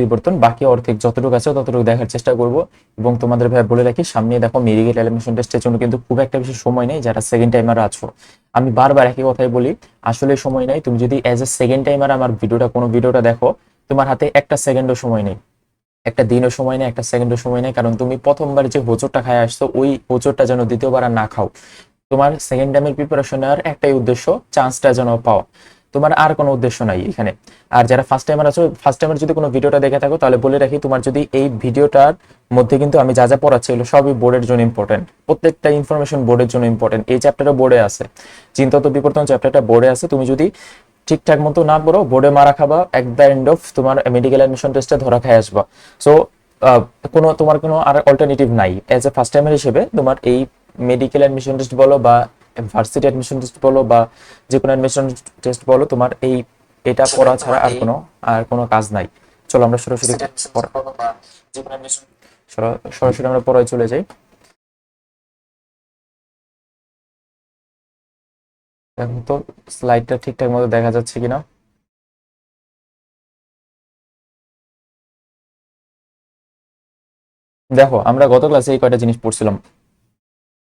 বিবর্তন, বাকি অর্ধেক যতটুকু আছে ততটুকু দেখার চেষ্টা করব। এবং তোমাদের ভাই বলে রাখি সামনে দেখো মেডিকেল এলিমিনেশন টেস্টের জন্য কিন্তু খুব একটা বেশি সময় নেই যারা সেকেন্ড টাইমার আছো। আমি বারবার একই কথাই বলি, আসলে সময় নাই। তুমি যদি অ্যাজ এ সেকেন্ড টাইমার আমার ভিডিওটা, কোনো ভিডিওটা দেখো, তোমার হাতে একটা সেকেন্ডও সময় নেই। একটা দিনও সময় নেই, একটা সেকেন্ডও সময় নেই। কারণ তুমি প্রথমবার যে হোচরটা খায় আসছো, ওই হোচরটা যেন দ্বিতীয়বার আর না খাও। তোমার সেকেন্ড টাইমের প্রিপারেশন নেওয়ার একটাই উদ্দেশ্য চান্সটা যেন পাও। তোমার আর কোনো উদ্দেশ্য নাই এখানে। আর যারা ফার্স্ট টাইমার আছো ফার্স্ট টাইমের যদি কোনো ভিডিওটা দেখে থাকো, তাহলে বলে রাখি, তোমার যদি এই ভিডিওটার মধ্যে কিন্তু আমি যা যা পড়াচ্ছি এগুলো সবই বোর্ডের জন্য ইম্পর্টেন্ট প্রত্যেকটা ইনফরমেশন বোর্ডের জন্য ইম্পর্টেন্ট এই চ্যাপ্টারটা বোর্ডে আছে। চিন্তা তো বিবর্তন চ্যাপ্টারটা বোর্ডে আছে। তুমি যদি ঠিকঠাক মতো না পড়ো, বোর্ডে মারা খাবা এক দ্য এন্ড অফ তোমার মেডিকেল অ্যাডমিশন টেস্টে ধরা খাই আসবা। সো কোনো, তোমার কোনো আর অল্টারনেটিভ নাই। অ্যাজ এ ফার্স্ট টাইমার হিসেবে তোমার এই মেডিকেল অ্যাডমিশন টেস্ট বলো বা ভার্সিটি অ্যাডমিশন টেস্ট বলো বা যে কোনো অ্যাডমিশন টেস্ট বলো তোমার এই এটা পড়া ছাড়া আর কোনো আর কোনো কাজ নাই। চলো আমরা সরাসরি সরাসরি আমরা পড়ায় চলে যাই। এখন তো স্লাইডটা ঠিকঠাক মতো দেখা যাচ্ছে কিনা। দেখো আমরা গত ক্লাসে এই কয়টা জিনিস পড়ছিলাম।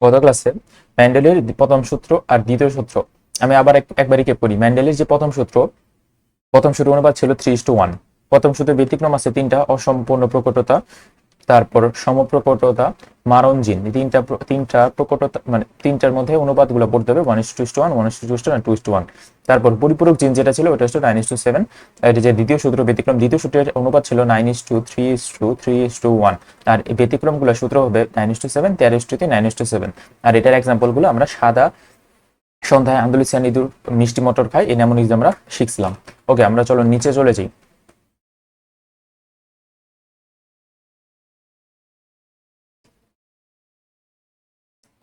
গত ক্লাসে ম্যান্ডেলের প্রথম সূত্র আর দ্বিতীয় সূত্র। আমি আবার এক- একবার রিকেপ করি। ম্যান্ডেলের যে প্রথম সূত্র প্রথম সূত্র অনুপাত ছিল থ্রি টু ওয়ান প্রথম সূত্রের ব্যতিক্রম আছে তিনটা, অসম্পূর্ণ প্রকটতা। তারপর সমপ্রকটতা মারণজিন তিনটা তিনটা প্রকটতা মানে তিনটার মধ্যে অনুপাতগুলো পড়তে হবে one is two one one two two two two one তারপর পরিপূরক জিন যেটা ছিল ওটা নাইন ইস টু সেভেন এটা যে দ্বিতীয় সূত্র ব্যতিক্রম দ্বিতীয় সূত্রের অনুপাত ছিল nine is two three is two three is two one আর এই ব্যতিক্রমগুলো সূত্র হবে নাইন ইস টু সেভেন তেরো ইস টু তিন নাইন ইস টু সেভেন আর এটার এক্সাম্পলগুলো আমরা সাদা সন্ধ্যায় আন্দোলিসিয়ান ইঁদুর মিষ্টি মটর খাই এই আমরা শিখছিলাম ওকে আমরা চলো নিচে চলে যাই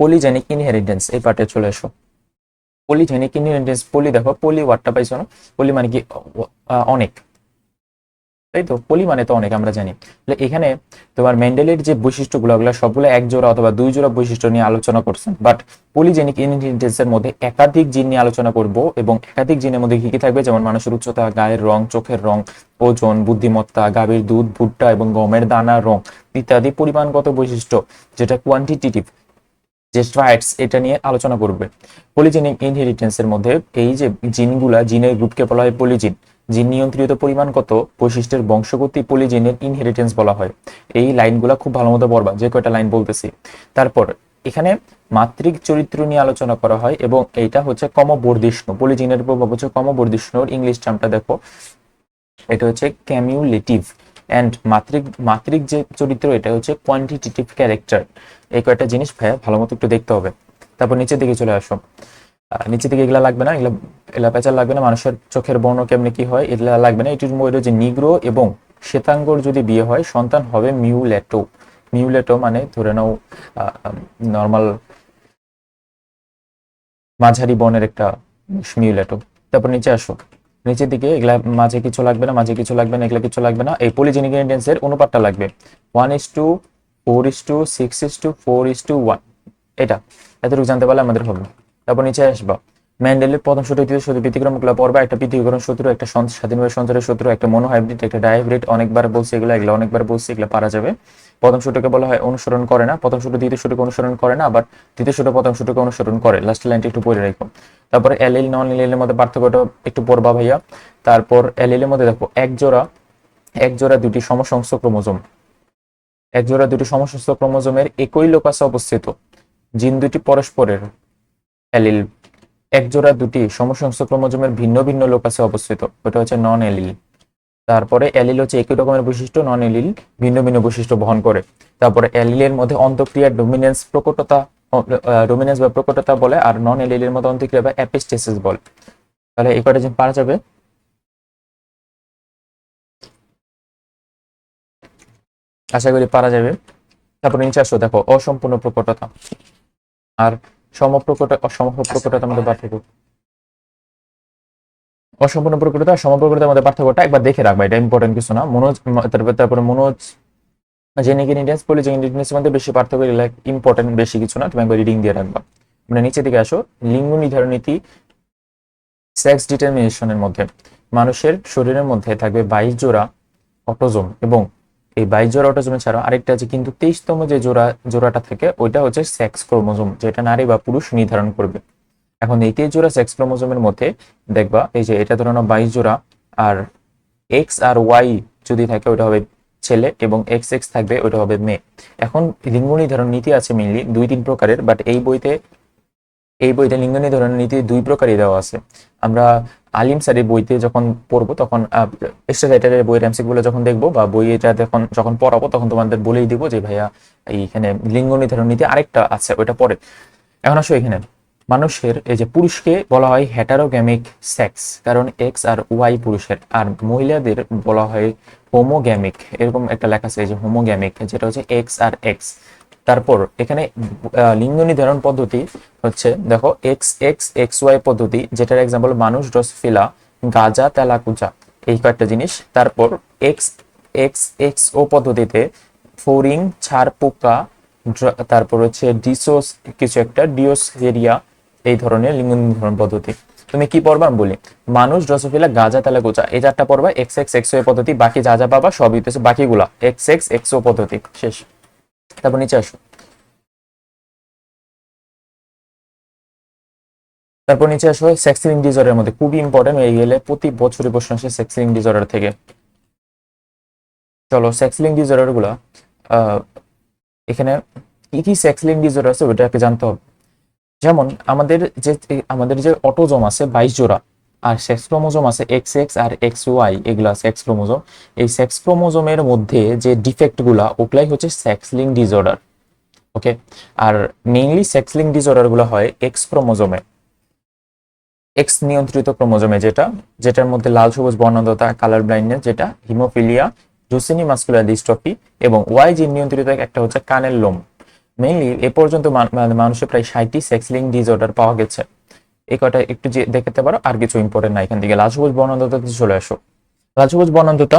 পলিজেনিক ইনহেরিটেন্স এই পার্টে চলে এসো পলিজেনিক ইনহেরিটেন্স পলি দেখো পলি ওয়ার্ডটা পাইছো না? পলি মানে কি? অনেক। তাই তো পলি মানে তো অনেক, আমরা জানি। তাহলে এখানে তোমার মেন্ডেলের যে বৈশিষ্ট্যগুলো, ওগুলো সবগুলো এক জোড়া অথবা দুই জোড়া বৈশিষ্ট্য নিয়ে আলোচনা করছেন। বাট পলিজেনিক ইনহেরিটেন্সের মধ্যে একাধিক জিন নিয়ে আলোচনা করব এবং একাধিক জিনের মধ্যে কি কি থাকবে? যেমন মানুষের উচ্চতা, গায়ের রং, চোখের রং, ওজন, বুদ্ধিমত্তা, গাভীর দুধ, ভুট্টা এবং গমের দানা, রং ইত্যাদি পরিমাণগত বৈশিষ্ট্য, যেটা কোয়ান্টিটেটিভ যে স্ট্রাইটস এটা নিয়ে আলোচনা করবে। পলিজেনিক ইনহেরিটেন্সের মধ্যে এই যে জিনগুলা, জিনের গ্রুপকে বলা হয় পলিজিন জিন নিয়ন্ত্রিত পরিমাণ কত, বৈশিষ্ট্যের বংশগতি পলিজিনের ইনহেরিটেন্স বলা হয়। এই লাইনগুলা খুব ভালো মতো পড়বা, যে কয়টা লাইন বলতেছি। তারপর এখানে মাতৃক চরিত্র নিয়ে আলোচনা করা হয় এবং এইটা হচ্ছে কমবর্ধিষ্ণু পলিজিনের প্রভাব হচ্ছে কমবর্ধিষ্ণুর ইংলিশ টার্মটা দেখো। এটা হচ্ছে ক্যামিউলেটিভ অ্যান্ড মাতৃক মাতৃক যে চরিত্র, এটা হচ্ছে কোয়ান্টিটেটিভ ক্যারেক্টার এই কয়েকটা জিনিস ভাইয়া ভালো মতো একটু দেখতে হবে। তারপর নিচের দিকে চলে আসো। নিচের দিকে এগুলা লাগবে না, এগুলা এগুলা পেঁচার লাগবে না, মানুষের চোখের বর্ণ কেমনি কি হয়, এগুলা লাগবে না। এটির মধ্যে যে নিগ্রো এবং শ্বেতাঙ্গর যদি বিয়ে হয়, সন্তান হবে মিউলেটো। মিউলেটো মানে ধরে নাও নর্মাল মাঝারি বর্ণের একটা মিউলেটো। তারপর নিচে আসো। নিচের দিকে, এগুলা মাঝে কিছু লাগবে না, মাঝে কিছু লাগবে না, এগুলা কিছু লাগবে না। এই পলিজেনিক ইনগ্রেডিয়েন্টস এর অনুপাতটা লাগবে। One is to four is to six is to four is to one এটা। এতটুকু জানতে পারলে আমাদের হবে। তারপর নিচে আসবা। ম্যান্ডেলের প্রথম সূত্র দ্বিতীয় সূত্র ব্যতিক্রমগুলো পড়বা। একটা পৃথিবীকরণ সূত্র, একটা স্বাধীনভাবে সঞ্চারের সূত্র, একটা মনোহাইব্রিড একটা ডায়াব্রিড অনেকবার বলছি এগুলো এগুলো অনেকবার বলছি, এগুলো পারা যাবে। প্রথম সূত্রকে বলা হয় অনুসরণ করে না, প্রথম সূত্র দ্বিতীয় সূত্রকে অনুসরণ করে না আবার দ্বিতীয় সূত্র প্রথম সূত্রকে অনুসরণ করে। লাস্ট লাইনটি একটু পড়ে রাখো। তারপরে এলএল নন এলএল এর মধ্যে পার্থক্যটা একটু পড়বা ভাইয়া। তারপর এলএল এর মধ্যে দেখো, এক জোড়া এক জোড়া দুটি সমসংস্থ ক্রোমোজোম। এক জোড়া দুটি সমসংস্থ ক্রোমোজোমের একই লোকাসে অবস্থিত। জিন দুটি পরস্পরের এলিল এক জোড়া দুটি সমসংস্থ ক্রোমোজোমের ভিন্ন ভিন্ন লোকাসে অবস্থিত। ওটা হচ্ছে নন এলিল তারপরে এলিল হচ্ছে একই রকমের বৈশিষ্ট্য নন এলিল ভিন্ন ভিন্ন বৈশিষ্ট্য বহন করে। তারপরে এলিলের মধ্যে অন্তঃক্রিয়ার ডোমিনেন্স প্রকটতা ডোমিনেন্স বা প্রকটতা বলে, আর নন এলিলের মধ্যে অন্তঃক্রিয়া বা অ্যাপিস্টেসিস বলে। তাহলে এই কয়টা পারা যাবে, আশা করি পারা যাবে। তারপর নিচে দেখো, অসম্পূর্ণ প্রকটতা। আর সমপ্রকট সমপ্রকটতার মধ্যে পার্থক্য। অসম্পূর্ণ প্রকটতা আর সমপ্রকটতার মধ্যে পার্থক্যটা একবার দেখে রাখবা, এটা ইম্পর্টেন্ট কিছু না। মনোজ তারপর, তারপরে মনোজ জেনিক ইন্ডিয়ান্স পলিজিক ইন্ডিয়ান্সের মধ্যে বেশি পার্থক্য লাইক ইম্পর্টেন্ট বেশি কিছু না, তুমি একবার রিডিং দিয়ে রাখবা। আমরা নিচে দিকে আসো, লিঙ্গ নির্ধারণ নীতি সেক্স ডিটারমিনেশনের মধ্যে। মানুষের শরীরের মধ্যে থাকবে বাইশ জোড়া অটোজোম এবং এই বাইশ জোড়া অটোজোম ছাড়া আরেকটা আছে, কিন্তু তেইশতম যে জোড়া, জোড়াটা থাকে, ওইটা হচ্ছে সেক্স ক্রোমোজোম যেটা নারী বা পুরুষ নির্ধারণ করবে। এখন এই তেইশ জোড়া সেক্স ক্রোমোজোমের মধ্যে দেখবা, এই যে এটা ধরো না বাইশ জোড়া, আর এক্স আর ওয়াই যদি থাকে ওটা হবে ছেলে এবং এক্স এক্স থাকবে ওটা হবে মেয়ে। এখন লিঙ্গ নির্ধারণ নীতি আছে মেইনলি দুই তিন প্রকারের বাট এই বইতে এই বইতে লিঙ্গ নির্ধারণ নীতি দুই প্রকারই দেওয়া আছে। আমরা আলিম স্যারের বইতে যখন পড়ব তখন এক্সট্রা রাইটারের বইয়ের এমসিগুলো যখন দেখব বা বই এটা যখন যখন পড়াবো তখন তোমাদের বলেই দিব যে ভাইয়া এইখানে লিঙ্গ নির্ধারণ নীতি আরেকটা আছে ওইটা পরে এখন আসো এখানে। মানুষের, এই যে পুরুষকে বলা হয় হ্যাটারোগ্যামিক সেক্স কারণ এক্স আর ওয়াই পুরুষের, আর মহিলাদের বলা হয় হোমোগ্যামিক এরকম একটা লেখা আছে যে হোমোগ্যামিক যেটা হচ্ছে এক্স আর এক্স তারপর এখানে লিঙ্গ নির্ধারণ পদ্ধতি হচ্ছে, দেখো এক্স এক্স এক্স ওয়াই পদ্ধতি, যেটার এক্সাম্পল মানুষ ড্রসফিলা গাজা, তেলাকুচা, এই কয়েকটা জিনিস। তারপর এক্স এক্স এক্স ও পদ্ধতিতে ফোরিং ছাড় পোকা তারপর হচ্ছে ডিসোস, কিছু একটা, ডিওসেরিয়া এই ধরনের লিঙ্গ নির্ধারণ পদ্ধতি। তুমি কি পড়বা? আমি বলি, মানুষ ড্রসোফিলা গাজা, তেলাকুচা, এই চারটা পড়বা এক্স এক্স এক্স পদ্ধতি, বাকি যা যা পাবা সবই হচ্ছে বাকিগুলা। এক্স এক্স এক্স পদ্ধতি, শেষ। তারপর নিচে আসো। তারপর নিচে আসো সেক্স ডিজর্ডারের মধ্যে, খুবই ইম্পর্টেন্ট হয়ে গেলে প্রতি বছরই প্রশ্ন আসে সেক্স ডিজর্ডার থেকে। চলো সেক্স ডিজর্ডারগুলা এখানে কি কি সেক্স ডিজর্ডার আছে ওটাকে জানতে হবে। যেমন আমাদের যে আমাদের যে অটোজোম আছে বাইশ জোড়া, আর সেক্স ক্রোমোজোম আছে এক্স এক্স আর এক্স ওয়াই এগুলা সেক্স ক্রোমোজোম। এই সেক্স ক্রোমোজোমের মধ্যে যে ডিফেক্টগুলা, ওগুলাই হচ্ছে সেক্সলিং ডিজর্ডার ওকে আর মেইনলি সেক্সলিং লিঙ্ক ডিজর্ডারগুলো হয় এক্স ক্রোমোজোমে। এক্স নিয়ন্ত্রিত ক্রোমোজোমে যেটা, যেটার মধ্যে লাল সবুজ বর্ণান্ধতা কালার ব্লাইন্ডনেস যেটা হিমোফিলিয়া জুসিনি মাস্কুলার ডিস্ট্রফি এবং ওয়াই জিন নিয়ন্ত্রিত একটা হচ্ছে কানের লোম। মেইনলি এ পর্যন্ত মানে মানুষের প্রায় ষাটটি সেক্স লিঙ্ক ডিসঅর্ডার পাওয়া গেছে। এই কটা একটু যে দেখতে পারো, আর কিছু ইম্পর্টেন্ট না এখান থেকে। লাল সবুজ বর্ণান্ধতাতে চলে আসো। লাল সবুজ বর্ণান্ধতা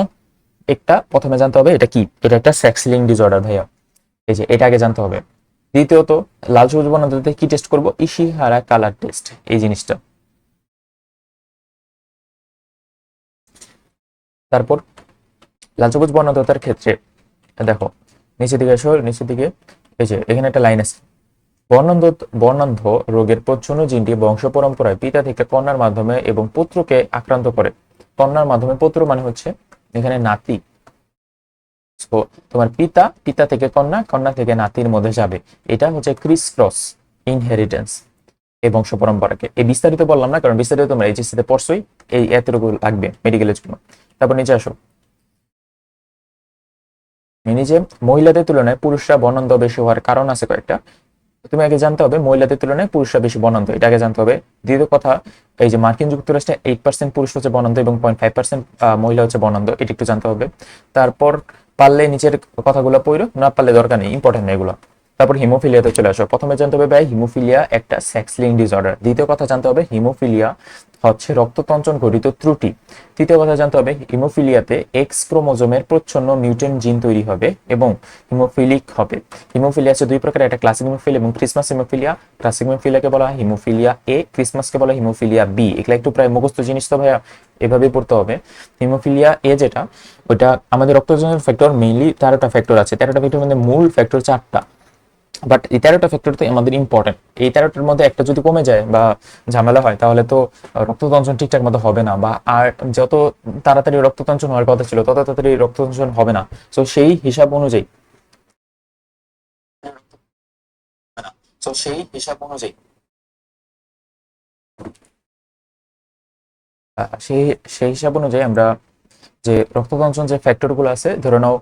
একটা প্রথমে জানতে হবে এটা কি? এটা একটা সেক্স লিঙ্ক ডিসঅর্ডার ভাইয়া। এই যে, এটা আগে জানতে হবে। দ্বিতীয়ত, লাল সবুজ কি টেস্ট করব? ইশিহারা কালার টেস্ট এই জিনিসটা। তারপর, লাল সবুজ ক্ষেত্রে, দেখো, নিচের দিকে আসো, নিচের দিকে। এই যে, এখানে একটা লাইন আছে। বর্ণান্ধ বর্ণান্ধ রোগের প্রচ্ছন্ন জিনটি বংশ পরম্পরায় পিতা থেকে কন্যার মাধ্যমে এবং পুত্রকে আক্রান্ত করে। কন্যার মাধ্যমে পুত্র মানে হচ্ছে এখানে নাতি। তোমার পিতা পিতা থেকে কন্যা কন্যা থেকে নাতির মধ্যে যাবে। এটা হচ্ছে ক্রিস ক্রস ইনহেরিটেন্স এই বংশ পরম্পরাকে। এই বিস্তারিত বললাম না, কারণ বিস্তারিত তোমরা এইচএসসি তে পড়ছোই, এই এতটুকু লাগবে মেডিকেলের জন্য। তারপর নিচে আসো। নিচে মহিলাদের তুলনায় পুরুষরা বনন্দ বেশি হওয়ার কারণ আছে কয়েকটা। তুমি আগে জানতে হবে, মহিলাদের তুলনায় পুরুষরা বেশি বনন্দ এটা আগে জানতে হবে। দ্বিতীয় কথা, এই যে মার্কিন যুক্তরাষ্ট্রে এইট পার্সেন্ট পুরুষ হচ্ছে বনন্দ এবং পয়েন্ট ফাইভ পার্সেন্ট মহিলা হচ্ছে বনন্দ এটা একটু জানতে হবে। তারপর পারলে নিচের কথাগুলো পড়ো, না পারলে দরকার নেই ইম্পর্টেন্ট এগুলো। তারপর হিমোফিলিয়াতে চলে আসো। প্রথমে জানতে হবে ভাই হিমোফিলিয়া একটা সেক্স লিঙ্ক ডিসঅর্ডার দ্বিতীয় কথা জানতে হবে হিমোফিলিয়া হচ্ছে রক্ততঞ্চন ঘটিত ত্রুটি। তৃতীয় কথা জানতে হবে, হিমোফিলিয়াতে এক্স ক্রোমোজোমের প্রচ্ছন্ন মিউটেন্ট জিন তৈরি হবে এবং হিমোফিলিক হবে। হিমোফিলিয়া আছে দুই প্রকার একটা ক্লাসিক হিমোফিলিয়া এবং ক্রিসমাস হিমোফিলিয়া ক্লাসিক হিমোফিলিয়াকে বলা হয় হিমোফিলিয়া এ ক্রিসমাসকে বলা হয় হিমোফিলিয়া বি এগুলো একটু প্রায় মুখস্থ জিনিস তো ভাইয়া এভাবে পড়তে হবে। হিমোফিলিয়া এ যেটা, ওটা আমাদের রক্তজনের ফ্যাক্টর মেইনলি তেরোটা ফ্যাক্টর আছে। তেরোটা ফ্যাক্টর মধ্যে মূল ফ্যাক্টর চারটা। বাট এই তেরোটা ফ্যাক্টর তো আমাদের ইম্পর্টেন্ট এই তেরোটার মধ্যে একটা যদি কমে যায় বা ঝামেলা হয়, তাহলে তো রক্ততঞ্চন ঠিকঠাক মতো হবে না বা আর যত তাড়াতাড়ি রক্ততঞ্চন হওয়ার কথা ছিল, তত তাড়াতাড়ি রক্ততঞ্চন হবে না। তো সেই হিসাব অনুযায়ী তো সেই হিসাব অনুযায়ী সেই সেই হিসাব অনুযায়ী আমরা যে রক্ততঞ্চন যে ফ্যাক্টরগুলো আছে ধরে নাও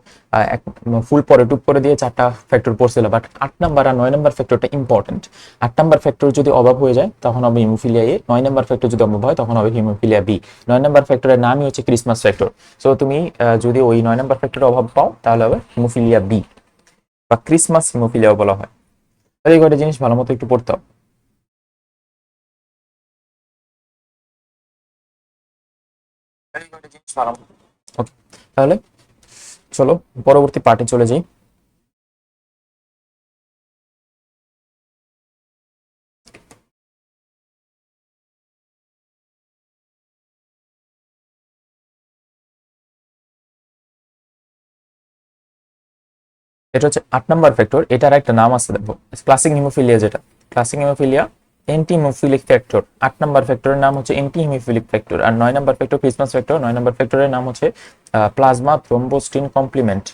এক ফুল পরে টুপ করে দিয়ে চারটা ফ্যাক্টর পড়ছিল বাট আট নাম্বার আর নয় নাম্বার ফ্যাক্টরটা ইম্পর্টেন্ট আট নাম্বার ফ্যাক্টর যদি অভাব হয়ে যায় তখন হবে হিমোফিলিয়া এ নয় নাম্বার ফ্যাক্টর যদি অভাব হয় তখন হবে হিমোফিলিয়া বি নয় নাম্বার ফ্যাক্টরের নামই হচ্ছে ক্রিসমাস ফ্যাক্টর সো তুমি যদি ওই নয় নাম্বার ফ্যাক্টরের অভাব পাও তাহলে হবে হিমোফিলিয়া বি বা ক্রিসমাস হিমোফিলিয়াও বলা হয়। তাহলে এই কয়টা জিনিস ভালো মতো একটু পড়তে হবে। Okay, তাহলে চলো, পরবর্তী পার্টে চলে যাই। এটা হচ্ছে আট নাম্বার ফ্যাক্টর এটার একটা নাম আছে, দেখো ক্লাসিক হিমোফিলিয়া যেটা। Classic haemophilia anti haemophilic factor আট নাম্বার ফ্যাক্টরের নাম হচ্ছে অ্যান্টি হিমোফিলিক ফ্যাক্টর আর নয় নাম্বার ফ্যাক্টর ক্রিসমাস ফ্যাক্টর নয় নাম্বার ফ্যাক্টরের নাম হচ্ছে প্লাজমা থ্রোম্বোস্টিন কমপ্লিমেন্ট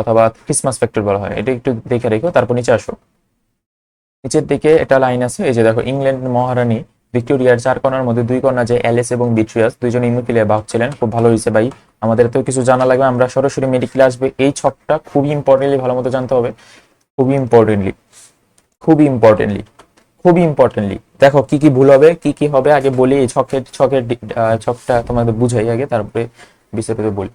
অথবা ক্রিসমাস ফ্যাক্টর বলা হয়। এটা একটু দেখে রেখো, তারপর নিচে আসো। নিচের দিকে একটা লাইন আছে, এই যে দেখো ইংল্যান্ড মহারানী ভিক্টোরিয়ার চার কণার মধ্যে দুই কণা যে অ্যালেস এবং বিট্রিয়াস দুইজন ইমোফিলিয়া বাহক ছিলেন, খুব ভালো হয়েছে ভাই। আমাদের তো কিছু জানা লাগবে, আমরা সরাসরি মেডিকেলে আসবে। এই ছকটা খুবই ইম্পর্টেন্টলি ভালো মতো জানতে হবে। খুবই ইম্পর্টেন্টলি খুবই ইম্পর্টেন্টলি খুবই ইম্পর্টেন্টলি দেখো, কি কি ভুল হবে, কি কি হবে, আগে বলি, এই ছকের ছকের ছকটা তোমাদের বুঝাই আগে, তারপরে বিস্তারিত বলি।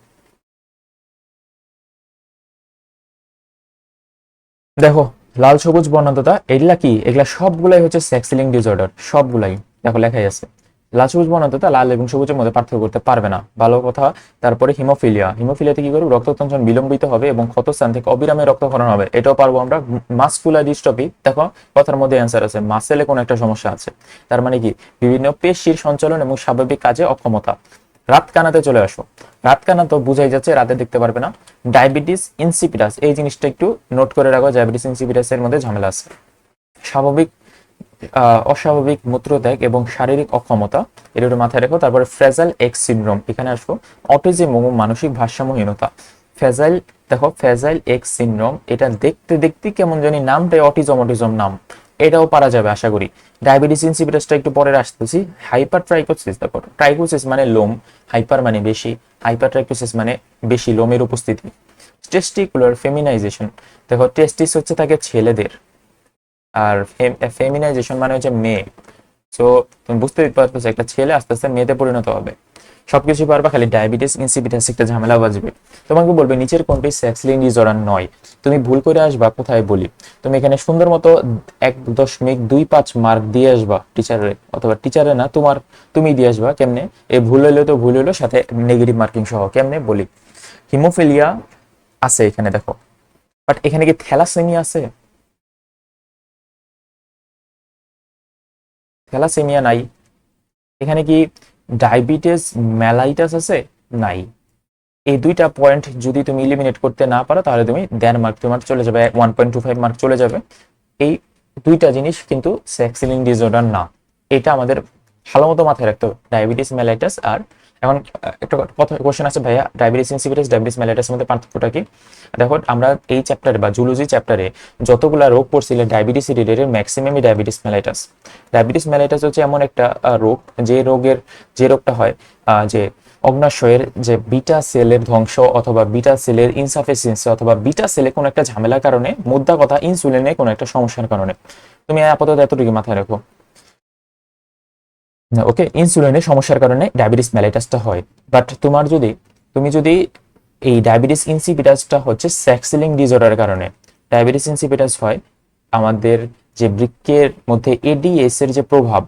দেখো, লাল সবুজ বর্ণান্ততা এগুলা কি? এগুলা সবগুলাই হচ্ছে সেক্সিলিং ডিসঅর্ডার সবগুলাই। দেখো, লেখাই আছে। লাল সবুজ বর্ণান্ততা লাল এবং সবুজের মধ্যে পার্থক্য করতে পারবে না। ভালো কথা, তারপরে হিমোফিলিয়া। হিমোফিলিয়াতে কি করবে? রক্ততঞ্চন বিলম্বিত হবে এবং ক্ষতস্থান থেকে অবিরামে রক্তক্ষরণ হবে। এটাও পারব আমরা। মাসকুলার ডিস্ট্রফি, দেখো, কথার মধ্যে অ্যান্সার আছে। মাসেলে কোনো একটা সমস্যা আছে। তার মানে কি? বিভিন্ন পেশির সঞ্চালন এবং স্বাভাবিক কাজে অক্ষমতা। রাত কানাতে চলে আসো রাত কানা তো বুঝাই যাচ্ছে, রাতে দেখতে পারবে না। ডায়াবেটিস ইনসিপিটাস এই জিনিসটা একটু নোট করে রাখো। ডায়াবেটিস ইনসিপিটাস এর মধ্যে ঝামেলা আছে। স্বাভাবিক অস্বাভাবিক মূত্রত্যাগ এবং শারীরিক অক্ষমতা একটু মাথায় রেখো। তারপরে ফ্রেজাইল এক্স সিনড্রোম, এখানে আসব। অটিজম এবং মানসিক ভারসাম্যহীনতা। ফেজাইল দেখো ফেজাইল এক্স সিনড্রোম, এটা দেখতে দেখতে কেমন জানি নামটাই অটিজম অটিজম নাম। এটাও পারা যাবে, আশা করি। ডায়াবেটিস ইনসিপিটাসটা একটু পরে আসতেছি। হাইপার ট্রাইকোসিস দেখো, ট্রাইকোসিস মানে লোম, হাইপার মানে বেশি হাইপার ট্রাইকোসিস মানে বেশি, লোমের উপস্থিতি। টেস্টিকুলার ফেমিনাইজেশন, দেখো, টেস্টিস হচ্ছে থাকে ছেলেদের। আর ফেমিনাইজেশন মানে হচ্ছে মেয়ে। সো তুমি বুঝতে পারতেছো একটা ছেলে আস্তে আস্তে মেয়েতে পরিণত হবে। সবকিছু পারবা, খালি ডায়াবেটিস ইনসিপিটাস একটা ঝামেলা বাজবে। তোমাকে বলবে, নিচের কোনটি সেক্সলিং ডিজঅর্ডার নয়? তুমি ভুল করে আসবা, কোথায় বলি? তুমি এখানে সুন্দর মতো এক দশমিক দুই পাঁচ মার্ক দিয়ে আসবা টিচারের অথবা টিচারে না, তোমার, তুমি দিয়ে আসবা, কেমনে? এ ভুল হইলে তো ভুল হইল, সাথে নেগেটিভ মার্কিং সহ, কেমনে বলি? হিমোফিলিয়া আছে এখানে, দেখো। বাট এখানে কি থ্যালাসেমিয়া আছে? থ্যালাসেমিয়া নাই। এখানে কি ডায়াবেটিস ম্যালাইটাস আছে? নাই। এই দুইটা পয়েন্ট যদি তুমি ইলিমিনেট করতে না পারো, তাহলে তুমি দেন মার্ক, তোমার চলে যাবে one point two five mark চলে যাবে। এই দুইটা জিনিস কিন্তু সেক্সিলিং ডিসঅর্ডার না। এটা আমাদের ভালো মতো মাথায় রাখতে হবে। ডায়াবেটিস, মেলাইটাস আর এখন একটা কথা কোশ্চেন আছে, ভাইয়া ডায়াবেটিস ইনসিপিটাস ডায়াবেটিস মেলাইটাসের মধ্যে পার্থক্যটা কি? দেখো, আমরা এই চ্যাপ্টারে বা জুলজি চ্যাপ্টারে যতগুলা রোগ পড়ছিলে ডায়াবেটিস রিলেটেড ম্যাক্সিমামই ডায়াবেটিস মেলাইটাস ডায়াবেটিস মেলাইটাস হচ্ছে এমন একটা রোগ, যে রোগের, যে রোগটা হয় যে অগ্নাশয়ের যে বিটা সেলের ধ্বংস অথবা বিটা সেলের ইনসাফিসিয়েন্সি অথবা বিটা সেলে কোনো একটা ঝামেলার কারণে, মুদ্রা কথা ইনসুলিনে কোনো একটা সমস্যার কারণে। তুমি আপাতত এতটুকু মাথায় রাখো। ওকে ইনসুলিনের সমস্যার কারণে ডায়াবেটিস মেলাইটাসটা হয়। বাট তোমার যদি, তুমি যদি এই ডায়াবেটিস ইনসিপিটাসটা হচ্ছে স্যাক্সিলিং ডিসঅর্ডারের কারণে ডায়াবেটিস ইনসিপিটাস হয়, আমাদের যে বৃক্কের মধ্যে এডিএস এর যে প্রভাব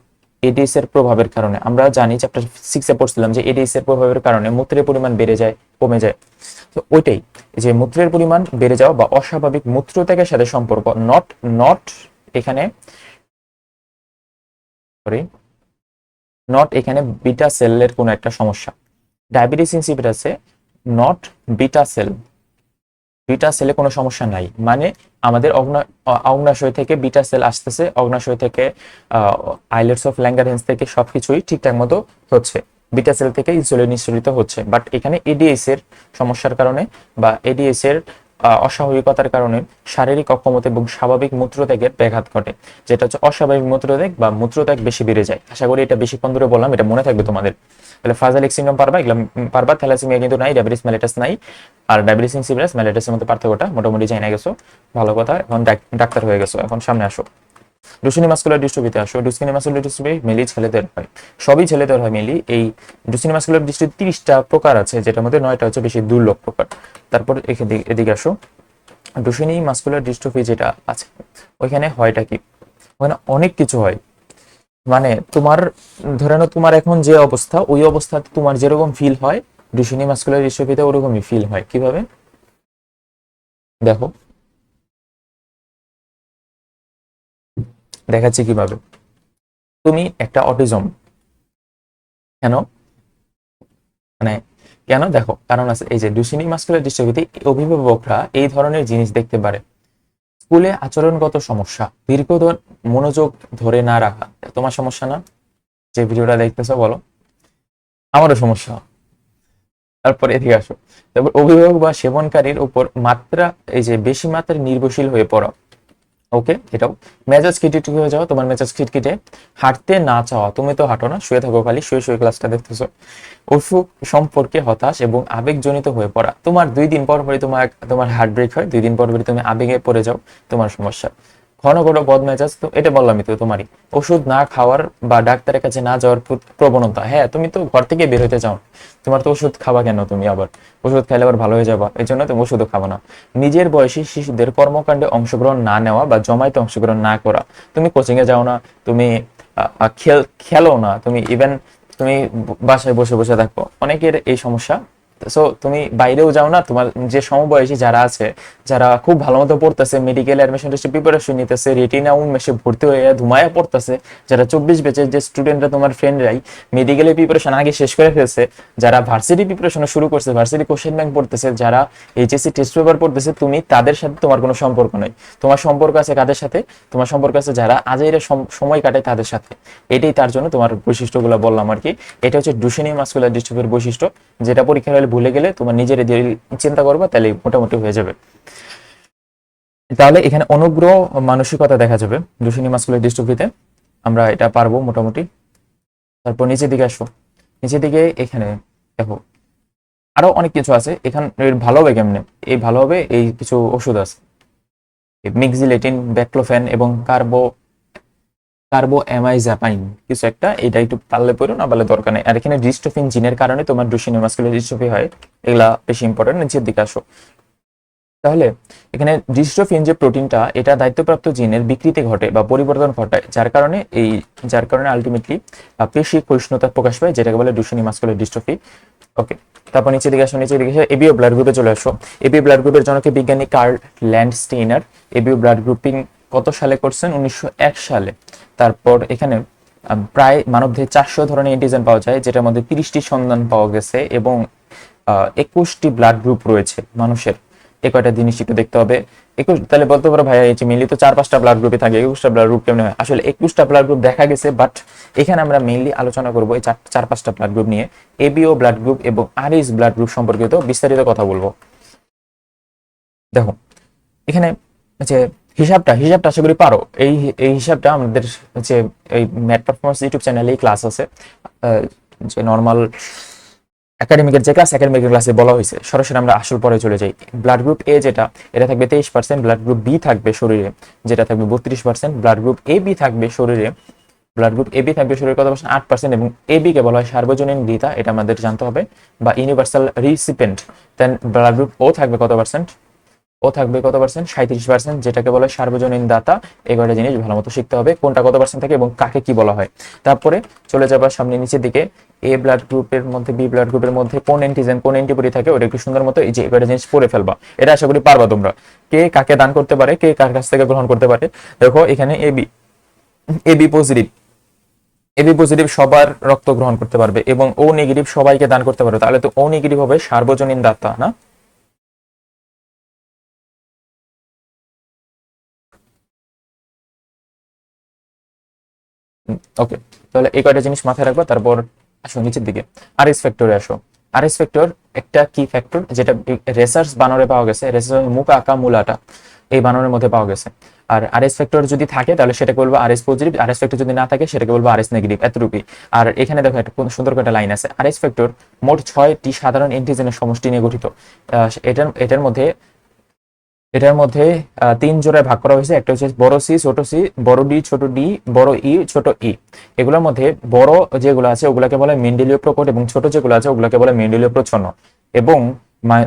এডিএস এর প্রভাবের কারণে, আমরা জানি চ্যাপ্টার সিক্সে পড়ছিলাম যে এডিএস এর প্রভাবের কারণে মূত্রের পরিমাণ বেড়ে যায়, কমে যায়। তো ওইটাই, যে মূত্রের পরিমাণ বেড়ে যাওয়া বা অস্বাভাবিক মূত্রত্যাগের সাথে সম্পর্ক নট নট এখানে সরি নট এখানে বিটা সেলের কোনো একটা সমস্যা। ডায়াবেটিস ইনসিপিটাসে নট বিটা সেল বিটা সেলে কোনো সমস্যা নাই। মানে আমাদের অগ্নাশয় থেকে বিটা সেল আসতেছে, অগ্নাশয় থেকে আইলেটস অফ ল্যাঙ্গারহেন্স থেকে সবকিছুই ঠিকঠাক মতো হচ্ছে। বিটা সেল থেকে ইনসুলিন নিঃসরিত হচ্ছে। বাট এখানে এডিএস এর সমস্যার কারণে বা এডিএস এর অস্বাভাবিকতার কারণে শারীরিক অক্ষমতা এবং স্বাভাবিক মূত্রত্যাগের ব্যাঘাত ঘটে, যেটা হচ্ছে অস্বাভাবিক মূত্রত্যাগ বা মূত্রত্যাগ বেশি বেড়ে যায়। আশা করি এটা বেশি ধরে বললাম, এটা মনে থাকবে তোমাদের। তাহলে ফাজাল সিন্ড্রোম পারবা, এগুলো পারবা। থ্যালাসিমিয়া কিন্তু নাই ডায়াবেটিস ম্যালেটাস নাই, আর ডায়াবেটিস ইনসিপিটাস ম্যালেটাসের মধ্যে পার্থক্যটা মোটামুটি জানা গেছো। ভালো কথা, এখন ডাক- ডাক্তার হয়ে গেছো, এখন সামনে আসো। ডুসিনি মাস্কুলার ডিস্ট্রোফিতে আসো। ডুসিনি মাস্কুলার ডিস্ট্রোফি মেলি ছেলেদের হয়। সবই ছেলেদের হয় মেলি এই ডুসিনি মাস্কুলার ডিস্ট্রোফি তিরিশটা প্রকার আছে, যেটার মধ্যে নয়টা হচ্ছে বেশি দুর্লভ প্রকার। তারপর এদিকে আসো। ডুসিনি মাস্কুলার ডিস্ট্রোফি যেটা আছে, ওইখানে হয়টা কি? ওখানে অনেক কিছু হয়। মানে তোমার, ধরে নাও তোমার এখন যে অবস্থা, ওই অবস্থাতে তোমার যেরকম ফিল হয় ডুসিনি মাস্কুলার ডিস্ট্রোফিতে ওরকমই ফিল হয়। কীভাবে? দেখো। দেখাচ্ছি কীভাবে? তুমি একটা অটিজম। কেন? মানে কেন? দেখো, কারণ আছে, এই যে ডুসিনি মাস্কুলার ডিস্ট্রফিতে অভিভাবকরা এই ধরনের জিনিস দেখতে পারে। স্কুলে আচরণগত সমস্যা দীর্ঘদিন মনোযোগ ধরে না রাখা। তোমার সমস্যা না? যে ভিডিওটা দেখতেছো, বলো। আমারও সমস্যা। তারপরে এদিকে আসো। তারপর অভিভাবক বা সেবনকারীর উপর মাত্রা, এই যে বেশি মাত্রায় নির্ভরশীল হয়ে পড়া। ওকে এটাও। মেজাজ খিটখিটে হয়ে যাওয়া, তোমার মেজাজ খিটখিটে। হাঁটতে না চাওয়া, তুমি তো হাঁটো না, শুয়ে থাকো খালি, শুয়ে শুয়ে ক্লাসটা দেখতেছো। অসুখ সম্পর্কে হতাশ এবং আবেগজনিত হয়ে পড়া। তোমার দুই দিন পর পরই তোমার তোমার হার্ট ব্রেক হয়, দুই দিন পর পরই তুমি আবেগে পড়ে যাও, তোমার সমস্যা। ঘন ঘন বদ মেজাজ তো এটা বললামই তো তোমারই। ওষুধ না খাওয়ার বা ডাক্তারের কাছে না যাওয়ার প্রবণতা। হ্যাঁ তুমি তো ঘর থেকে বের হতে চাও। তোমার তো ওষুধ খাওয়া কেন তুমি আবার? ওষুধ খাইলে আবার ভালো হয়ে যাবা। এই জন্য তুমি ওষুধও খাব না। নিজের বয়সী শিশুদের কর্মকাণ্ডে অংশগ্রহণ না নেওয়া বা জমাইতে অংশগ্রহণ না করা। তুমি কোচিং এ যাও না, তুমি খেল খেলো না। তুমি ইভেন তুমি বাসায় বসে বসে থাকো। অনেকের এই সমস্যা সো তুমি বাইরেও যাও না, তোমার যে সমবয়সী যারা আছে, যারা খুব ভালো মতো পড়তেছে মেডিকেল অ্যাডমিশন টেস্টে প্রিপারেশন নিতেছে রেটিনা উন্মেষে ভর্তি হয়ে ধুমায়া পড়তেছে, যারা চব্বিশ বেচের যে স্টুডেন্টরা তোমার ফ্রেন্ডরাই মেডিকেলের প্রিপারেশন আগে শেষ করে ফেলছে, যারা ভার্সিটি প্রিপারেশন শুরু করছে ভার্সিটি কোশ্চেন ব্যাংক পড়তেছে, যারা এইচএসসি টেস্ট পেপার পড়তেছে, তুমি তাদের সাথে তোমার কোনো সম্পর্ক নেই। তোমার সম্পর্ক আছে কাদের সাথে? তোমার সম্পর্ক আছে যারা আজের সময় কাটায় তাদের সাথে। এটাই তার জন্য তোমার বৈশিষ্ট্যগুলো বললাম আর কি। এটা হচ্ছে ডুসেনি মাস্কুলার ডিস্ট্রফির বৈশিষ্ট্য, যেটা পরীক্ষার হলে ভুলে গেলে তোমার নিজের চিন্তা করবা, তাহলে মোটামুটি হয়ে যাবে। তাহলে এখানে অনুগ্রহ মানসিকতা দেখা যাবে ডুসেনি মাস্কুলার ডিস্ট্রফিতে আমরা এটা পারব মোটামুটি। তারপর নিচের দিকে আসব। নিচের দিকে এখানে দেখো, আরও অনেক কিছু আছে। এখানে ভালো হবে কেমনে? এই ভালো হবে, এই কিছু ওষুধ আছে। মিক্সিলেটিন, ব্যাক্লোফেন এবং কার্বো কার্বো অ্যামাইজাপাইন কিছু একটা, এটা একটু পারলে পড়ো, না পারলে দরকার নেই। আর এখানে ডিস্ট্রোফিন জিনের কারণে তোমার ডুসিনি মাস্কুলার ডিস্ট্রফি হয়, এগুলা বেশি ইম্পর্টেন্ট নিচের দিকে আসো। তাহলে, এখানে ডিস্ট্রোফিন যে প্রোটিনটা এটা দায়িত্বপ্রাপ্ত জিনের বিকৃতি ঘটে বা পরিবর্তন ঘটায়, যার কারণে এই, যার কারণে আলটিমেটলি পেশি ক্ষয়িষ্ণুতা প্রকাশ পায়, যেটাকে বলে ডুসিনি মাস্কুলার ডিস্ট্রফি ওকে তারপর নিচের দিকে আসো, নিচের দিকে এসে এবিও ব্লাড গ্রুপে চলে আসো। এবিও ব্লাড গ্রুপের জনকে বিজ্ঞানী Karl Landsteiner ABO blood grouping কত সালে করছেন? উনিশশো এক সালে। তারপর এখানে প্রায় মানবদেহে চারশো ধরনের অ্যান্টিজেন পাওয়া যায়, যেটার মধ্যে তিরিশটি সন্ধান পাওয়া গেছে এবং একুশটি ব্লাড গ্রুপ রয়েছে মানুষের। এ কয়টা জিনিস একটু দেখতে হবে। একুশ, তাহলে বলতে পারো ভাইয়া, এই যে মেনলি তো চার পাঁচটা ব্লাড গ্রুপে থাকে, একুশটা ব্লাড গ্রুপ কেমন আসলে একুশটা ব্লাড গ্রুপ দেখা গেছে বাট এখানে আমরা মেইনলি আলোচনা করব এই চার চার পাঁচটা ব্লাড গ্রুপ নিয়ে। এবিও ব্লাড গ্রুপ এবং আরএস ব্লাড গ্রুপ সম্পর্কিত বিস্তারিত কথা বলব। দেখো, এখানে যে হিসাবটা হিসাবটা আশা করি পারো। এই এই হিসাবটা আমাদের যে এই ম্যাট পারফরমেন্স ইউটিউব চ্যানেলেই ক্লাস আছে যে নর্মাল একাডেমিকের যে ক্লাস একাডেমিকের ক্লাসে বলা হয়েছে, সরাসরি আমরা আসল পরে চলে যাই। ব্লাড গ্রুপ এ যেটা, এটা থাকবে তেইশ পার্সেন্ট ব্লাড গ্রুপ বি থাকবে শরীরে, যেটা থাকবে বত্রিশ percent blood group A B থাকবে শরীরে ব্লাড গ্রুপ এবি থাকবে শরীরে কত পার্সেন্ট আট পার্সেন্ট এবং এবি কে বলা হয় সার্বজনীন গ্রীতা এটা আমাদের জানতে হবে, বা universal recipient then blood group O থাকবে কত পার্সেন্ট ও থাকবে কত পার্সেন্ট সাঁত্রিশ পার্সেন্ট যেটাকে বলা সার্বজনীন দাতা। এই কয়টা জিনিস ভালো মতো শিখতে হবে, কোনটা কত পার্সেন্ট থাকে এবং কাকে কি বলা হয়। তারপরে চলে যাবার সামনে নিচের দিকে এ ব্লাড গ্রুপের মধ্যে বি ব্লাড গ্রুপের মধ্যে কোন অ্যান্টিজেন কোন অ্যান্টিবডি থাকে, ওটা একটু সুন্দর মতো এই যে কয়টা জিনিস পড়ে ফেলবা। এটা আশা করি পারবা তোমরা। কে কাকে দান করতে পারে, কে কার কাছ থেকে গ্রহণ করতে পারে। দেখো, এখানে A B A B positive AB positive সবার রক্ত গ্রহণ করতে পারবে এবং ও নেগেটিভ সবাইকে দান করতে পারবে। তাহলে তো ও নেগেটিভ হবে সার্বজনীন দাতা, না? ওকে তাহলে এই কয়টা জিনিস মাথায় রাখবা, তারপর আসো নিচের দিকে। আর এস ফ্যাক্টরে আসো। আর এস ফ্যাক্টর একটা কি ফ্যাক্টর যেটা রেসার্চ বানরে পাওয়া গেছে রেসার্চ মুখ আঁকা মূলাটা, এই বানরের মধ্যে পাওয়া গেছে। আর আর এস ফ্যাক্টর যদি থাকে, তাহলে সেটাকে বলব R S positive R S factor যদি না থাকে, সেটাকে বলব আর এস নেগেটিভ এতটুকুই। আর এখানে দেখো একটা সুন্দর একটা লাইন আছে। আর এস ফ্যাক্টর মোট ছয়টি সাধারণ অ্যান্টিজেনের সমষ্টি নিয়ে গঠিত। এটার এটার মধ্যে এটার মধ্যে তিন জোড়ায় ভাগ করা হয়েছে। একটা হচ্ছে বড় সি ছোট সি বড় ডি ছোট ডি বড় ই ছোট ই এগুলোর মধ্যে বড় যেগুলো আছে, ওগুলাকে বলে মেন্ডেলীয় প্রকট এবং ছোট যেগুলো আছে, ওগুলাকে বলে মেন্ডেলীয় প্রচ্ছন্ন। এবং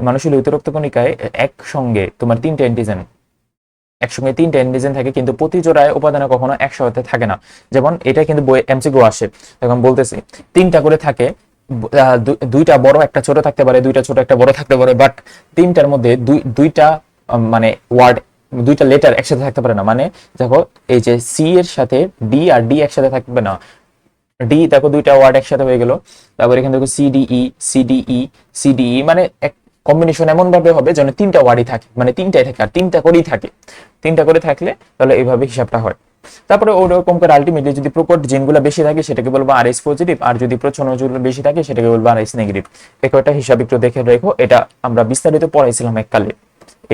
মানুষের উত্তরক্ত কণিকায় একসঙ্গে তোমার তিনটে অ্যান্টিজেন একসঙ্গে তিনটে অ্যান্টিজেন থাকে, কিন্তু প্রতি জোড়ায় উপাদানে কখনো একসাথে থাকে না। যেমন এটা কিন্তু বই এমসিকিউ আসে। তখন বলতেছি, তিনটা করে থাকে দুইটা বড়, একটা ছোট থাকতে পারে, দুইটা ছোট, একটা বড় থাকতে পারে বাট তিনটার মধ্যে দুই, দুইটা মানে ওয়ার্ড দুইটা লেটার একসাথে থাকতে পারে না। মানে দেখো, এই যে সি এর সাথে ডি আর ডি একসাথে থাকবে না। ডি দেখো দুইটা ওয়ার্ড একসাথে হয়ে গেল। তারপর এখানে দেখো সিডিই সিডিই সিডিই মানে এক কম্বিনেশন এমন ভাবে হবে যেন তিনটা ওয়ার্ডই থাকে। মানে তিনটাই থাকে আর তিনটা করেই থাকে। তিনটা করে থাকলে তাহলে এইভাবে হিসাবটা হয়। তারপরে ওরকম করে আলটিমেটলি যদি প্রকট জিনগুলো বেশি থাকে, সেটাকে বলব আর এস পজিটিভ আর যদি প্রচ্ছন্নগুলো বেশি থাকে, সেটাকে বলব আর এস নেগেটিভ এই কয়টা হিসাব একটু দেখে রেখো। এটা আমরা বিস্তারিত পড়াইছিলাম এককালে।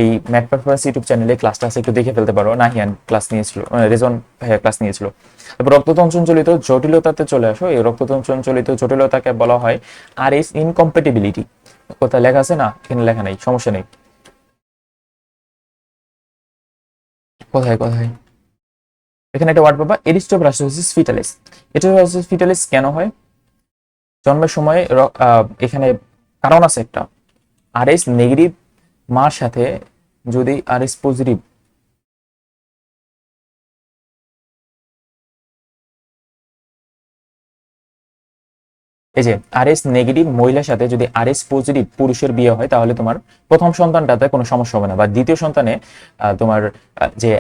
এই ম্যাথ পারফরমেন্স ইউটিউব চ্যানেলে ক্লাসটা আছে, একটু দেখে ফেলতে পারো। নাহিয়ান ক্লাস নিয়েছিল রেজন ভাইয়া ক্লাস নিয়েছিল। তারপর রক্ততঞ্চঞ্চলিত জটিলতাতে চলে আসো। এই রক্ততঞ্চঞ্চলিত জটিলতাকে বলা হয় আর এস ইনকম্পেটিবিলিটি কোথায় লেখা আছে? না, এখানে লেখা নেই, সমস্যা নেই। কোথায় কোথায়? এখানে একটা ওয়ার্ড পাবা এরিস্টোব্লাস্টোসিস ফিটালিস এরিস্টোব্লাস্টোসিস ফিটালিস কেন হয়? জন্মের সময় এখানে কারণ আছে একটা। আর এস নেগেটিভ মার সাথে যদি আর এস পজিটিভ এই যে আর এস নেগেটিভ মহিলার সাথে যদি আর এস পজিটিভ পুরুষের বিয়ে হয়, তাহলে তোমার প্রথম সন্তানটাতে কোনো সমস্যা হবে না। বা দ্বিতীয় সন্তানে তোমার যে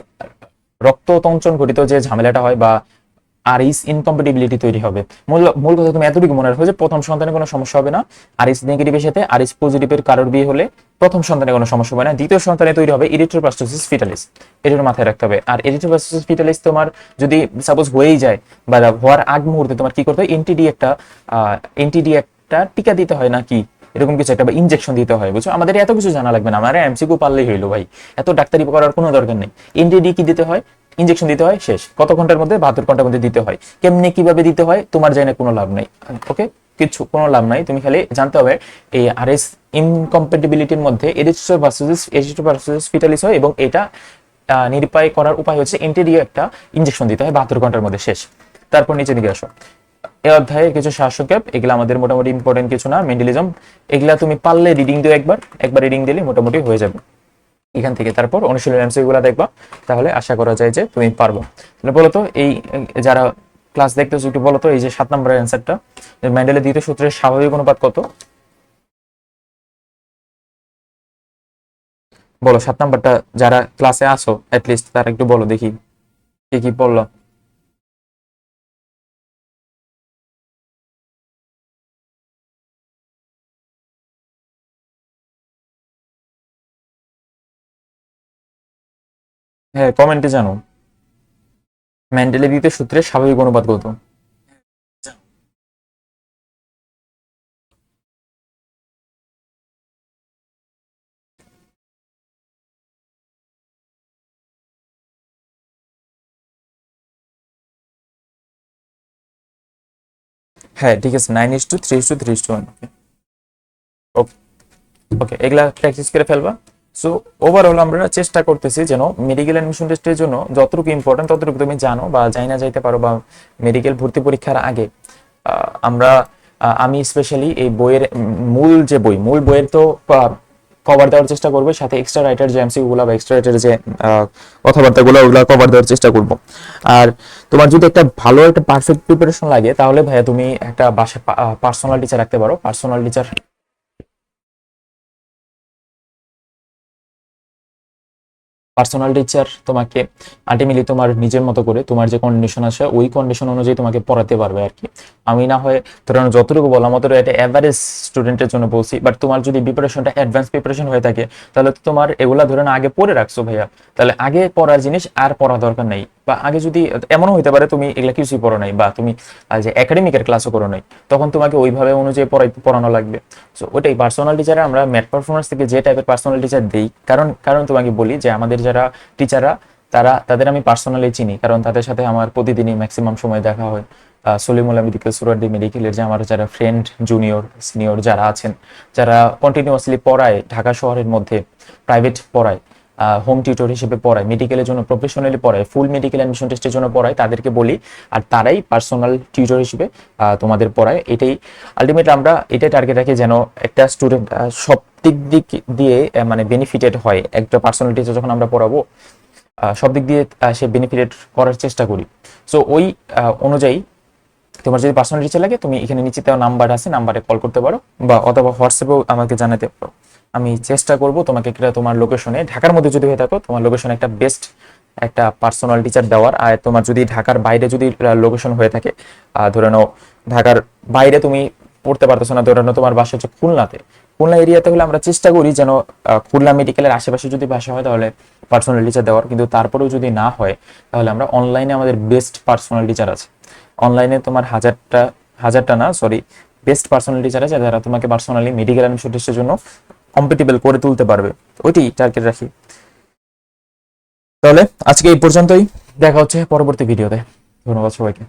রক্ততঞ্চন ঘটিত যে ঝামেলাটা হয় বা আর ইস ইনকম্পেটিবিলিটি তৈরি হবে। মূল মূল কথা তুমি এতটুকু মনে রাখো যে প্রথম সন্তানে কোনো সমস্যা হবে না। আর ইস নেগেটিভের সাথে আর ইস পজিটিভের কারোর বিয়ে হলে প্রথম সন্তানে কোনো সমস্যা হবে না। দ্বিতীয় সন্তানে তৈরি হবে ইরিথ্রোপ্লাস্টোসিস ফিটালিস এটার মাথায় রাখতে হবে। আর ইরিথ্রোপ্লাস্টোসিস ফিটালিস তোমার যদি সাপোজ হয়েই যায় বা হওয়ার আগ মুহূর্তে তোমার কি করতে হয়? এনটিডি একটা এনটিডি একটা টিকা দিতে হয় নাকি? এরকম কিছু একটা ইনজেকশন দিতে হয়, বুঝছ? আমাদের এত কিছু জানা লাগবে না। আমার এমসিকিউ পারলেই হইল ভাই। এত ডাক্তারি করার কোনো দরকার নেই। এনটিডি কি দিতে হয়? ইনজেকশন দিতে হয়, শেষ। কত ঘণ্টার মধ্যে? বাহাত্তর ঘণ্টার মধ্যে দিতে হয়। কেমনে, কীভাবে দিতে হয়? তোমার জানে কোনো লাভ নেই। ওকে কিছু কোনো লাভ নাই। তুমি খালি জানতে হবে, এই আর এস ইনকম্পেটিবিলিটির মধ্যে এডিস্টোর ফিটালিস হয় এবং এটা নিরুপায় করার উপায় হচ্ছে এন্টেরিও একটা ইনজেকশন দিতে হয় বাহাত্তর ঘণ্টার মধ্যে, শেষ। তারপর নিচে দিকে আসো। এই অধ্যায়ে কিছু শাসকক্যাপ এগুলো আমাদের মোটামুটি ইম্পর্টেন্ট কিছু না মেন্ডেলিজম এগুলা তুমি পারলে রিডিং দিও একবার। একবার রিডিং দিলে মোটামুটি হয়ে যাবে। এখান থেকে তারপর অনুশীলন এমসিকিউ গুলা দেখবা। তাহলে আশা করা যায় যে তুমি পারব। তাহলে বলো তো এই, যারা ক্লাস দেখতেছো একটু বলতো, এই যে সাত নম্বরের অ্যান্সারটা ম্যান্ডেলের দ্বিতীয় সূত্রের স্বাভাবিক অনুপাত কত? বলো, সাত নাম্বারটা যারা ক্লাসে আসো অ্যাটলিস্ট তারা একটু বলো দেখি। কি কি বলল? হ্যাঁ কমেন্টে জানো ম্যান্ডেলের দ্বিতীয় সূত্রের স্বাভাবিক অনুপাত কত হ্যাঁ ঠিক আছে nine is to three is to three is to one okay okay এগুলা প্র্যাকটিস করে ফেলবা। সো ওভারঅল আমরা চেষ্টা করতেছি যেন মেডিকেল অ্যাডমিশন টেস্টের জন্য যতটুকু ইম্পর্টেন্ট ততটুকু তুমি জানো বা যাই না যাইতে পারো বা মেডিকেল ভর্তি পরীক্ষার আগে আমরা আমি স্পেশালি এই বইয়ের মূল যে বই, মূল বইয়ের তো কভার দেওয়ার চেষ্টা করব, সাথে এক্সট্রা রাইটার যে এমসি গুলা বা এক্সট্রা রাইটার যে কথাবার্তাগুলো, ওগুলো কভার দেওয়ার চেষ্টা করব। আর তোমার যদি একটা ভালো একটা পারফেক্ট প্রিপারেশন লাগে, তাহলে ভাইয়া তুমি একটা বাসায় পার্সোনাল টিচার রাখতে পারো পার্সোনাল টিচার পার্সোনাল টিচার তোমাকে আলটিমেটলি তোমার নিজের মতো করে তোমার যে কন্ডিশন আছে, ওই কন্ডিশন অনুযায়ী তোমাকে পড়াতে পারবে আর কি। আমি না হয় ধরেন যতটুকু বললাম অতটা এটা অ্যাভারেজ স্টুডেন্টের জন্য বলছি বাট তোমার যদি প্রিপারেশনটা অ্যাডভান্স প্রিপারেশন হয়ে থাকে, তাহলে তোমার এগুলা ধরেন আগে পড়ে রাখছো ভাইয়া। তাহলে আগে পড়ার জিনিস আর পড়া দরকার নেই। বা আগে যদি এমনও হতে পারে তুমি এগুলা কিছুই পড়ো নাই বা তুমি যে একাডেমিকের ক্লাসও করো নাই তখন তোমাকে ওইভাবে অনুযায়ী পড়াই পড়ানো লাগবে। সো ওটাই পার্সোনাল টিচারে আমরা ম্যাথ পারফরমেন্স থেকে যে টাইপের পার্সোনাল টিচার দিই কারণ কারণ তোমাকে বলি যে আমাদের যারা টিচাররা তারা তাদের আমি পার্সোনালি চিনি কারণ তাদের সাথে আমার প্রতিদিনই ম্যাক্সিমাম সময় দেখা হয়। আহ, সলিমুল্লাহ মেডিকেল সুরাড্ডি মেডিকেলের যে আমার যারা ফ্রেন্ড জুনিয়র সিনিয়র যারা আছেন যারা কন্টিনিউয়াসলি পড়ায় ঢাকা শহরের মধ্যে প্রাইভেট পড়ায় হোম টিউটর হিসেবে পড়ায় মেডিকেলের জন্য প্রফেশনালি পড়ায় ফুল মেডিকেল অ্যাডমিশন টেস্টের জন্য পড়ায়, তাদেরকে বলি। আর তারাই পার্সোনাল টিউটর হিসেবে তোমাদের পড়ায়। এটাই আলটিমেট আমরা এটাই টার্গেট রাখি যেন একটা স্টুডেন্ট সব দিক দিক দিয়ে মানে বেনিফিটেড হয়। একটা পার্সোনাল টিচার যখন আমরা পড়াবো সব দিক দিয়ে সে বেনিফিটেড করার চেষ্টা করি। সো ওই অনুযায়ী তোমার যদি পার্সোনাল টিচার লাগে, তুমি এখানে নিচে নাম্বার আছে নাম্বারে কল করতে পারো, বা অথবা হোয়াটসঅ্যাপেও আমাকে জানাতে পারো। আমি চেষ্টা করব তোমাকে একটা তোমার লোকেশনে ঢাকার মধ্যে যদি হয়ে থাকো, তোমার লোকেশনে একটা বেস্ট একটা পার্সোনাল টিচার দেওয়ার। আর তোমার যদি ঢাকার বাইরে যদি লোকেশন হয়ে থাকে ধরে নাও, ঢাকার বাইরে তুমি পড়তে পারতেছো না, ধরে নাও তোমার বাসা হচ্ছে খুলনাতে। খুলনা এরিয়াতে হলে আমরা চেষ্টা করি যেন খুলনা মেডিকেলের আশেপাশে যদি বাসা হয় তাহলে পার্সোনাল টিচার দেওয়ার। কিন্তু তারপরেও যদি না হয়, তাহলে আমরা অনলাইনে আমাদের বেস্ট পার্সোনাল টিচার আছে। অনলাইনে তোমার হাজারটা হাজারটা না সরি বেস্ট পার্সোনাল টিচার আছে যারা তোমাকে পার্সোনালি মেডিকেল অ্যাডমিশন টেস্টের জন্য কম্পিটেবল করে তুলতে পারবে। ওইটি টার্গেট রাখি। তাহলে আজকে এই পর্যন্তই। দেখা হচ্ছে পরবর্তী ভিডিওতে ধন্যবাদ সবাইকে।